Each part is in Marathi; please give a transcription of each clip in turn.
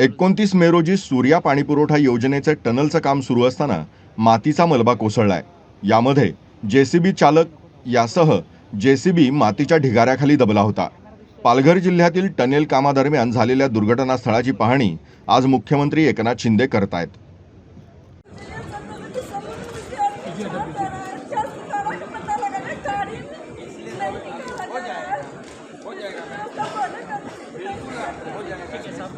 एकोणतीस मे रोजी सूर्या पाणीपुरवठा योजनेचे टनलचं काम सुरू असताना मातीचा मलबा कोसळलाय. यामध्ये जेसीबी चालक यासह जेसीबी मातीच्या ढिगाऱ्याखाली दबला होता. पालघर जिल्ह्यातील टनेल कामादरम्यान झालेल्या दुर्घटनास्थळाची पाहणी आज मुख्यमंत्री एकनाथ शिंदे करतायत.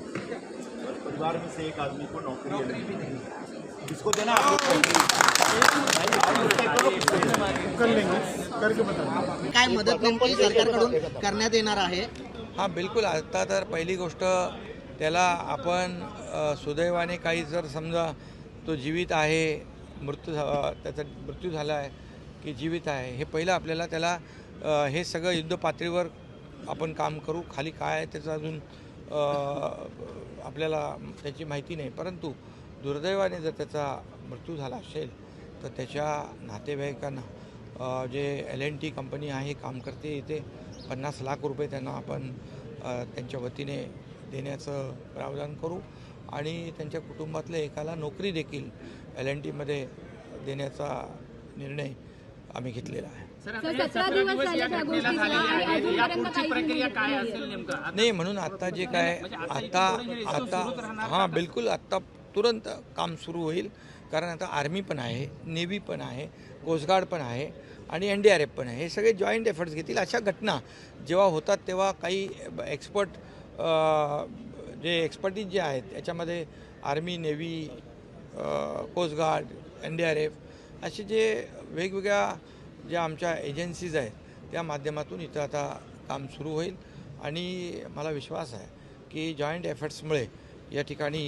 परिवार में से एक आदमी को नौकरी है इसको देना कर लेंगे करके बता काय मदत नेमकी सरकारकडून करण्यात येणार आहे? हां बिलकुल. आता तर पहिली गोष्ट त्याला आपण सुदैवाने काही जर समजा तो जीवित आहे मृत्यू झा त्याचा मृत्यू झाला आहे की जीवित आहे हे पहिलं आपल्याला त्याला हे सगळं युद्ध पातळीवर आपण काम करू खाली काय आहे त्याचं अजून आपल्याला त्याची माहिती नाही. परंतु दुर्दैवाने जर त्याचा मृत्यू झाला असेल तर त्याच्या नातेवाईकांना J L N T company आहे काम करते इथे पन्नास लाख रुपये त्यांना आपण त्यांच्या वतीने देण्याचं प्रावधान करू. आणि त्यांच्या कुटुंबातल्या एकाला नोकरी देखील एल एन टीमध्ये देण्याचा निर्णय आम्ही घेतलेला आहे. सर सतरा दिवस झाले त्या गोष्टीला आणि अजूनपर्यंत काही प्रक्रिया काय असेल नेमकं? नाही म्हणून आता जे काय आता आता हां बिलकुल आत्ता तुरंत काम सुरू होईल कारण आता आर्मी पण आहे नेव्ही पण आहे कोस्टगार्ड पण आहे आणि एन डी आर एफ पण आहे. हे सगळे जॉईंट एफर्ट्स घेतील अशा घटना जेव्हा होतात तेव्हा काही एक्सपर्ट जे एक्सपर्टीज जे आहेत त्याच्यामध्ये army navy coastguard N D R F असे जे वेगवेगळ्या ज्या आमच्या एजन्सीज आहेत त्या माध्यमातून इथं आता काम सुरू होईल. आणि मला विश्वास आहे की जॉईंट एफर्ट्समुळे या ठिकाणी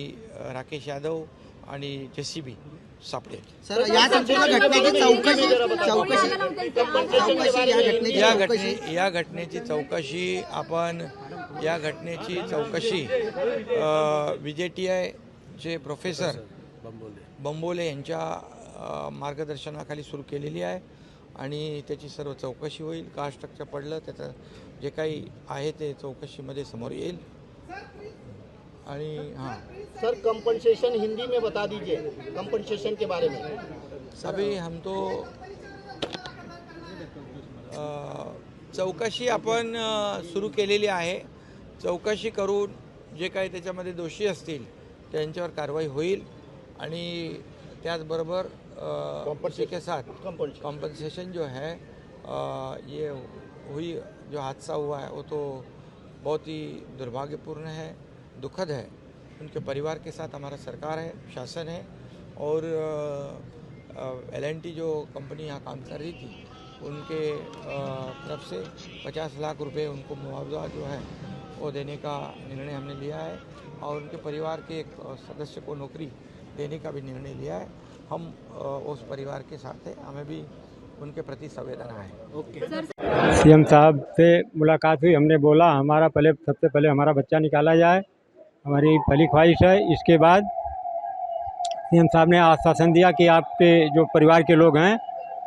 राकेश यादव आणि जे सी बी सापडेल सर या संपूर्ण घटनेची चौकशी चौकशी चौकशी या घटनेची या चौकशी घटने या घटनेची चौकशी आपण या घटनेची चौकशी वि जे टी आयचे प्रोफेसर बंबोले यांच्या मार्गदर्शनाखाली सुरू केलेली आहे आणि त्याची सर्व चौकशी होईल का स्ट्रक्चर पडलं त्याचं जे काही आहे ते चौकशीमध्ये समोर येईल आणि हां. सर कंपनसेशन हिंदी में बता दीजिए कंपनसेशन के बारे में। अभी हम तो चौकशी आपण सुरू केलेली आहे. चौकशी करून जे काही त्याच्यामध्ये दोषी असतील त्यांच्यावर कारवाई होईल. आणि त्याचबरोबर के साथ. कॉम्पनसेशन जो है ये हुई जो हादसा हुआ है वो तो बहुत ही दुर्भाग्यपूर्ण है. दुखद है। उनके परिवार के साथ हमारा सरकार है शासन है और एल एन टी जो कंपनी यहाँ काम कर रही थी उनके तरफ़ से 50 लाख रुपए उनको मुआवजा जो है वो देने का निर्णय हमने लिया है और उनके परिवार के एक सदस्य को नौकरी देने का भी निर्णय लिया है। हम उस परिवार के साथ हैं हमें भी उनके प्रति संवेदना है। ओके। सीएम साहब से मुलाकात हुई हमने बोला हमारा पहले सबसे पहले हमारा बच्चा निकाला जाए हमारी पहली ख्वाहिश है। इसके बाद सीएम साहब ने आश्वासन दिया कि आपके जो परिवार के लोग हैं,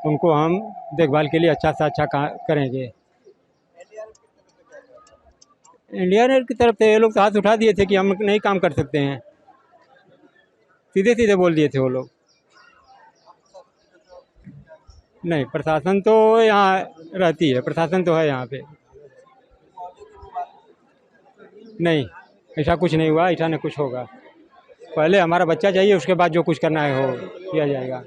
उनको हम देखभाल के लिए अच्छा से अच्छा करेंगे। इंडिया नेट की तरफ़ से ये लोग तो हाथ उठा दिए थे कि हम नहीं काम कर सकते हैं। सीधे सीधे बोल दिए थे वो लोग। नहीं, प्रशासन तो यहाँ रहती है। प्रशासन तो है यहाँ पे। नहीं। ऐसा कुछ नहीं हुआ ऐसा नहीं कुछ होगा। पहले हमारा बच्चा चाहिए उसके बाद जो कुछ करना है हो किया जाएगा।